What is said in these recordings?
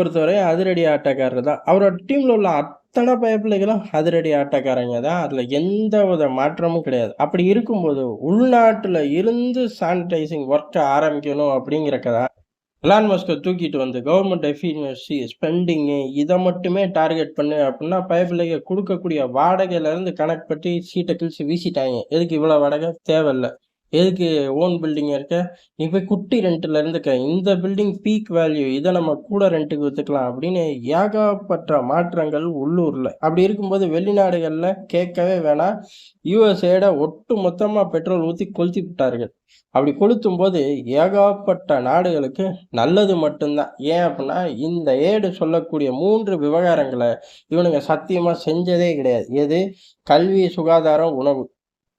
பொறுத்தவரை அதிரடி ஆட்டக்காரர் தான். அவரோட டீம்ல உள்ள அத்தனை பயப்பிள்ளைகளும் அதிரடி ஆட்டக்காரங்க தான். அதுல எந்த வித மாற்றமும் கிடையாது. அப்படி இருக்கும்போது உள்நாட்டுல இருந்து சானிடைசிங் ஒர்க்கை ஆரம்பிக்கணும் அப்படிங்கிறக்க தான் எலான் மஸ்கை தூக்கிட்டு வந்து கவர்மெண்ட் எஃபிஷியன்சி ஸ்பெண்டிங்கு இதை மட்டுமே டார்கெட் பண்ணு அப்படின்னா பயப்பிள்ளைங்க கொடுக்கக்கூடிய வாடகையிலேருந்து கணக்கு பற்றி சீட்டை கிழிச்சு வீசிட்டாங்க. எதுக்கு இவ்வளோ வாடகை? தேவையில்லை. எதுக்கு ஓன் பில்டிங் இருக்க? நீ போய் குட்டி ரெண்ட்ல இருந்துக்க. இந்த பில்டிங் பீக் வேல்யூ இதை நம்ம கூட ரெண்ட்டுக்கு வித்துக்கலாம் அப்படின்னு ஏகப்பட்ட மாற்றங்கள் உள்ளூர்ல. அப்படி இருக்கும்போது வெளிநாடுகள்ல கேட்கவே வேணாம். யூஎஸ்ஏட ஒட்டு மொத்தமா பெட்ரோல் ஊத்தி கொளுத்தி விட்டார்கள். அப்படி கொளுத்தும் போது ஏகப்பட்ட நாடுகளுக்கு நல்லது மட்டும்தான். ஏன் அப்படின்னா இந்த ஏடு சொல்லக்கூடிய மூன்று விவகாரங்களை இவனுங்க சத்தியமா செஞ்சதே கிடையாது. எது? கல்வி சுகாதாரம் உணவு.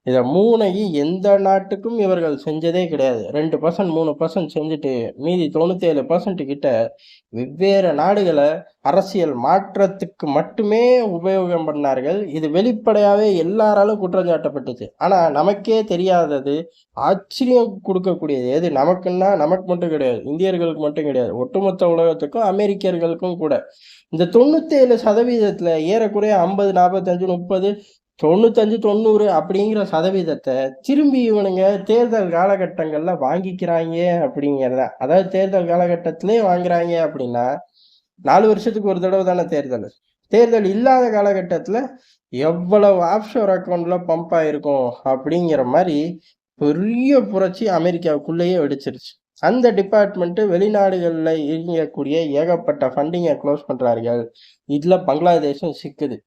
இதை மூணையும் எந்த நாட்டுக்கும் இவர்கள் செஞ்சதே கிடையாது. ரெண்டு பர்சன்ட் மூணு பர்சன்ட் செஞ்சுட்டு மீதி தொண்ணூத்தி ஏழு பர்சன்ட் கிட்ட வெவ்வேறு நாடுகளை அரசியல் மாற்றத்துக்கு மட்டுமே உபயோகம் பண்ணார்கள். இது வெளிப்படையாகவே எல்லாராலும் குற்றஞ்சாட்டப்பட்டது ஆனால் நமக்கே தெரியாதது ஆச்சரியம் கொடுக்கக்கூடியது. எது? நமக்குன்னா நமக்கு மட்டும் கிடையாது. இந்தியர்களுக்கு மட்டும் கிடையாது. ஒட்டுமொத்த உலகத்துக்கும் அமெரிக்கர்களுக்கும் கூட. இந்த தொண்ணூத்தி ஏழு ஏறக்குறைய ஐம்பது நாற்பத்தஞ்சு முப்பது தொண்ணூத்தஞ்சு தொண்ணூறு அப்படிங்கிற சதவீதத்தை திரும்பி இவனுங்க தேர்தல் காலகட்டங்கள்ல வாங்கிக்கிறாங்க அப்படிங்கிறத. அதாவது தேர்தல் காலகட்டத்திலே வாங்குறாங்க அப்படின்னா நாலு வருஷத்துக்கு ஒரு தடவை தானே தேர்தல். தேர்தல் இல்லாத காலகட்டத்துல எவ்வளவு ஆப்ஷோர் அக்கௌண்ட்ல பம்ப் ஆயிருக்கும் அப்படிங்கிற மாதிரி பெரிய புரட்சி அமெரிக்காவுக்குள்ளேயே வெடிச்சிருச்சு. அந்த டிபார்ட்மெண்ட்டு வெளிநாடுகளில் இயங்கக்கூடிய ஏகப்பட்ட ஃபண்டிங்கை க்ளோஸ் பண்ணுறார்கள் இதில் பங்களாதேஷும் சிக்குது.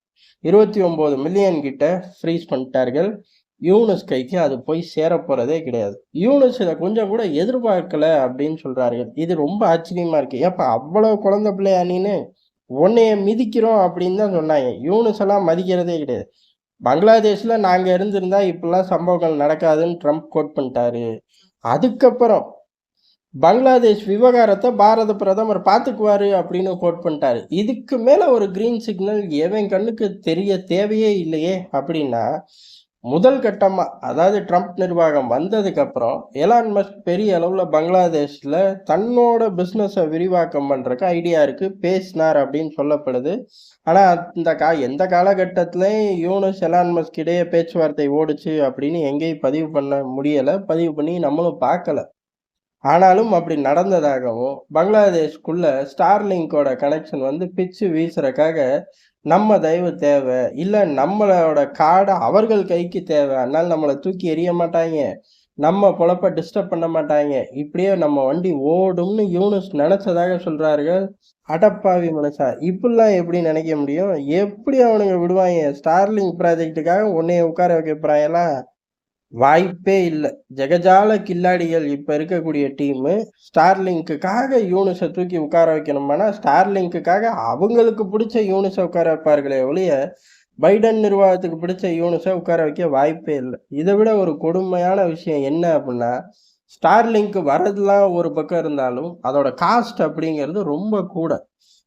இருபத்தி ஒம்பது மில்லியன் கிட்ட ஃப்ரீஸ் பண்ணிட்டார்கள். யூனஸ் கைக்கு அது போய் சேர கிடையாது. யூனஸ் இதை கொஞ்சம் கூட எதிர்பார்க்கல அப்படின்னு சொல்கிறார்கள் இது ரொம்ப ஆச்சரியமாக இருக்குது ஏப்பா அவ்வளோ குழந்தை பிள்ளையா நீன்னு உன்னைய மிதிக்கிறோம் அப்படின்னு தான் சொன்னாங்க. யூனஸ் எல்லாம் மதிக்கிறதே கிடையாது. பங்களாதேஷில் நாங்கள் இருந்திருந்தா இப்படிலாம் சம்பவங்கள் நடக்காதுன்னு ட்ரம்ப் கோட் பண்ணிட்டாரு. அதுக்கப்புறம் பங்களாதேஷ் விவகாரத்தை பாரத பிரதமர் பார்த்துக்குவாரு அப்படின்னு கோட் பண்ணிட்டாரு. இதுக்கு மேலே ஒரு கிரீன் சிக்னல் எவன் கண்ணுக்கு தெரிய தேவையே இல்லையே அப்படின்னா முதல் கட்டமாக அதாவது ட்ரம்ப் நிர்வாகம் வந்ததுக்கப்புறம் எலான் மஸ்க் பெரிய அளவில் பங்களாதேஷில் தன்னோட பிஸ்னஸை விரிவாக்கம் பண்ணுறக்கு ஐடியா இருக்கு பேசினார் அப்படின்னு சொல்லப்படுது. ஆனால் இந்த கா எந்த காலகட்டத்திலையும் யூனஸ் எலான் மஸ்க் இடையே பேச்சுவார்த்தை ஓடுச்சு அப்படின்னு எங்கேயும் பதிவு பண்ண முடியலை. பதிவு பண்ணி நம்மளும் பார்க்கலை. ஆனாலும் அப்படி நடந்ததாகவும் பங்களாதேஷ்குள்ள ஸ்டார்லிங்கோட கனெக்ஷன் வந்து பிச்சு வீசுறக்காக நம்ம தயவு தேவை. இல்லை நம்மளோட காடை அவர்கள் கைக்கு தேவை. அதனால நம்மளை தூக்கி எறிய மாட்டாங்க. நம்ம பொழப்ப டிஸ்டர்ப் பண்ண மாட்டாங்க. இப்படியே நம்ம வண்டி ஓடும்னு யூனிஸ் நினைச்சதாக சொல்றார்கள். அடப்பாவி மனுஷா இப்படிலாம் எப்படி நினைக்க முடியும்? எப்படி அவனுங்க விடுவாங்க? ஸ்டார்லிங் ப்ராஜெக்டுக்காக உன்னைய உட்கார வைக்க போறாங்கலாம் வாய்ப்பே இல்லை. ஜெகஜால கில்லாடிகள் இப்போ இருக்கக்கூடிய டீமு ஸ்டார்லிங்க்குக்காக யூனிஸை தூக்கி உட்கார வைக்கணும்னா ஸ்டார்லிங்க்குக்காக அவங்களுக்கு பிடிச்ச யூனிஸை உட்கார வைப்பார்களே ஒழிய பைடன் நிர்வாகத்துக்கு பிடிச்ச யூனிஸை உட்கார வைக்க வாய்ப்பே இல்லை. இதை விட ஒரு கொடுமையான விஷயம் என்ன அப்படின்னா ஸ்டார்லிங்க்கு வரதுலாம் ஒரு பக்கம் இருந்தாலும் அதோட காஸ்ட் அப்படிங்கிறது ரொம்ப கூட.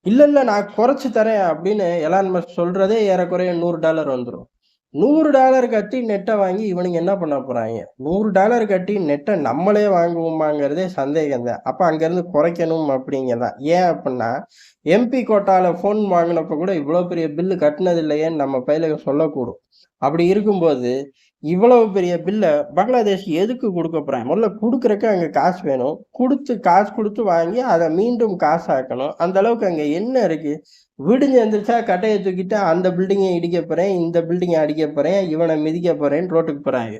இல்லை இல்லை நான் குறைச்சி தரேன் அப்படின்னு எலான் மஸ்க் சொல்கிறதே ஏறக்குறைய நூறு டாலர் வந்துடும் நூறு டாலர் கட்டி நெட்டை வாங்கி இவனுங்க என்ன பண்ண போகிறாங்க நூறு டாலர் கட்டி நெட்டை நம்மளே வாங்குவோமாங்கிறதே சந்தேகம் தான் அப்போ அங்கேருந்து குறைக்கணும் அப்படிங்கிறதான் ஏன் அப்படின்னா எம்பி கோட்டாவில் ஃபோன் வாங்கினப்ப கூட இவ்வளோ பெரிய பில்லு கட்டினது இல்லையேன்னு நம்ம பயிலுக்கு சொல்லக்கூடும். அப்படி இருக்கும்போது இவ்வளவு பெரிய பில்லை பங்களாதேஷ் எதுக்கு கொடுக்க போகிறாங்க முதல்ல கொடுக்குறக்கு அங்கே காசு வேணும். கொடுத்து காசு கொடுத்து வாங்கி அதை மீண்டும் காசு ஆக்கணும் அந்த அளவுக்கு அங்கே என்ன இருக்குது விடுஞ்சு எந்திரிச்சா கட்டையை தூக்கிட்டு அந்த பில்டிங்கை இடிக்க போகிறேன் இந்த பில்டிங்கை அடிக்க போறேன் இவனை மிதிக்க போறேன்னு ரோட்டுக்கு போறாங்க.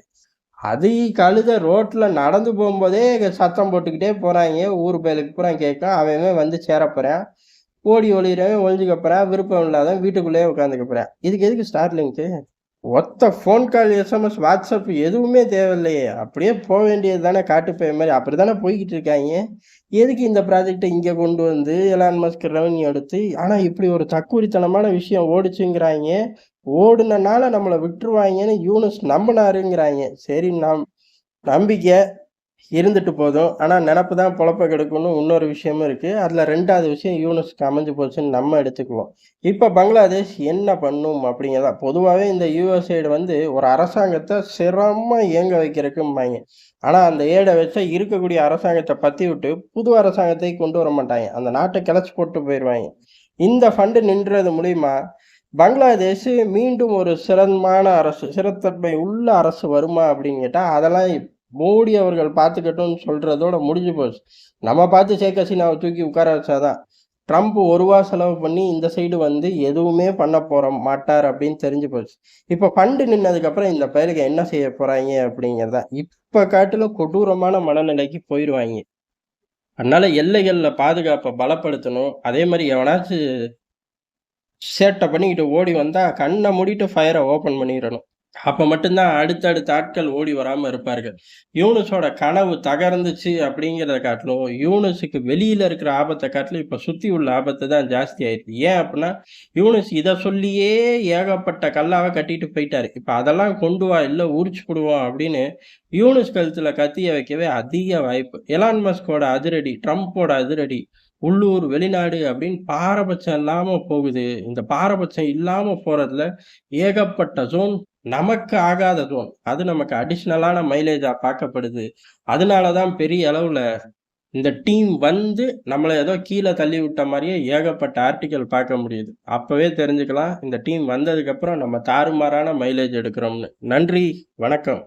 அது கழுத ரோட்ல நடந்து போகும்போதே சத்தம் போட்டுக்கிட்டே போறாங்க. ஊர் பயலுக்கு பூரா கேட்கும் அவன் வந்து சேர போறான். ஓடி ஒளிகிறவன் ஒழிஞ்சுக்க போறான். விருப்பம் இல்லாதவன் வீட்டுக்குள்ளேயே உட்காந்துக்க போகிறேன் இதுக்கு எதுக்கு ஸ்டார்லிங்க்கு ஒத்த ஃபோன் கால் எஸ்எம்எஸ் வாட்ஸ்அப் எதுவுமே தேவையில்லையே. அப்படியே போக வேண்டியது தானே காட்டுப்போய் மாதிரி. அப்படி தானே போய்கிட்டு இருக்காங்க. எதுக்கு இந்த ப்ராஜெக்டை இங்கே கொண்டு வந்து எலான் மஸ்க் ரெவன்யூ எடுத்து? ஆனால் இப்படி ஒரு தக்குரித்தனமான விஷயம் ஓடிச்சுங்கிறாங்க. ஓடுனனால நம்மளை விட்டுருவாங்கன்னு யூனிஸ் நம்பினாருங்கிறாங்க சரி நம் நம்பிக்கை இருந்துட்டு போதும். ஆனால் நினப்பு தான் பொழப்ப கெடுக்கும்னு இன்னொரு விஷயமும் இருக்குது அதில் ரெண்டாவது விஷயம் யூனுஸ்க்கு அமைஞ்சு போச்சுன்னு நம்ம எடுத்துக்குவோம். இப்போ பங்களாதேஷ் என்ன பண்ணும் அப்படிங்கிறதா பொதுவாகவே இந்த யூஎஸ்ஐடு வந்து ஒரு அரசாங்கத்தை சிரமமாக இயங்க வைக்கிறதுக்கும்பாய்ங்க. ஆனால் அந்த ஏடை வச்சா இருக்கக்கூடிய அரசாங்கத்தை பற்றி விட்டு, புது அரசாங்கத்தை கொண்டு வர மாட்டாங்க அந்த நாட்டை கிளச்சி போட்டு போயிடுவாங்க இந்த ஃபண்டு நின்றது மூலிமா பங்களாதேஷ் மீண்டும் ஒரு சிறந்தமான அரசு, சிறத்தன்மை உள்ள அரசு வருமா அப்படின்னு கேட்டால் அதெல்லாம் மோடி அவர்கள் பார்த்துக்கட்டும்னு சொல்கிறதோட முடிஞ்சு போச்சு. நம்ம பார்த்து ஷேக் ஹசீனாவை தூக்கி உட்கார வச்சா தான். ட்ரம்ப் ஒருவா செலவு பண்ணி இந்த சைடு வந்து எதுவுமே பண்ண போகிற மாட்டார் அப்படின்னு தெரிஞ்சு போச்சு. இப்போ ஃபண்டு நின்னதுக்கப்புறம் இந்த பயிருக்கு என்ன செய்ய போகிறாங்க அப்படிங்கிறது தான். காட்டிலும் கொடூரமான மனநிலைக்கு போயிடுவாங்க அதனால் எல்லைகளில் பாதுகாப்பை பலப்படுத்தணும். அதே மாதிரி எவனாச்சும் சேட்டை பண்ணிக்கிட்டு ஓடி வந்தால் கண்ணை மூடிட்டு ஃபயரை ஓப்பன் பண்ணிடணும் அப்போ மட்டும்தான் அடுத்தடுத்த ஆட்கள் ஓடி வராமல் இருப்பார்கள். யூனுஸோட கனவு தகர்ந்துச்சு அப்படிங்கிறத காட்டிலும், யூனுஸுக்கு வெளியில் இருக்கிற ஆபத்தை காட்டிலும் இப்போ சுற்றி உள்ள ஆபத்து தான் ஜாஸ்தி ஆயிடுச்சு ஏன் அப்படின்னா யூனுஸ் இதை சொல்லியே ஏகப்பட்ட கல்லாவை கட்டிட்டு போயிட்டாரு. இப்போ அதெல்லாம் கொண்டு வா, இல்லை உரிச்சு புடுவோம் அப்படின்னு யூனுஸ் கழுத்தில் கத்திய வைக்கவே அதிக வாய்ப்பு. எலான் மஸ்கோட அதிரடி, ட்ரம்ப்போட அதிரடி, உள்ளூர், வெளிநாடு அப்படின்னு பாரபட்சம் இல்லாமல் போகுது. இந்த பாரபட்சம் இல்லாமல் போகிறதுல ஏகப்பட்ட ஜோன் நமக்கு ஆகாத ஜோன். அது நமக்கு அடிஷ்னலான மைலேஜாக பார்க்கப்படுது. அதனால தான் பெரிய அளவில் இந்த டீம் வந்து நம்மளை ஏதோ கீழே தள்ளி விட்ட மாதிரியே ஏகப்பட்ட ஆர்டிக்கல் பார்க்க முடியுது. அப்போவே தெரிஞ்சுக்கலாம், இந்த டீம் வந்ததுக்கப்புறம் நம்ம தாறுமாறான மைலேஜ் எடுக்கிறோம்னு. நன்றி, வணக்கம்.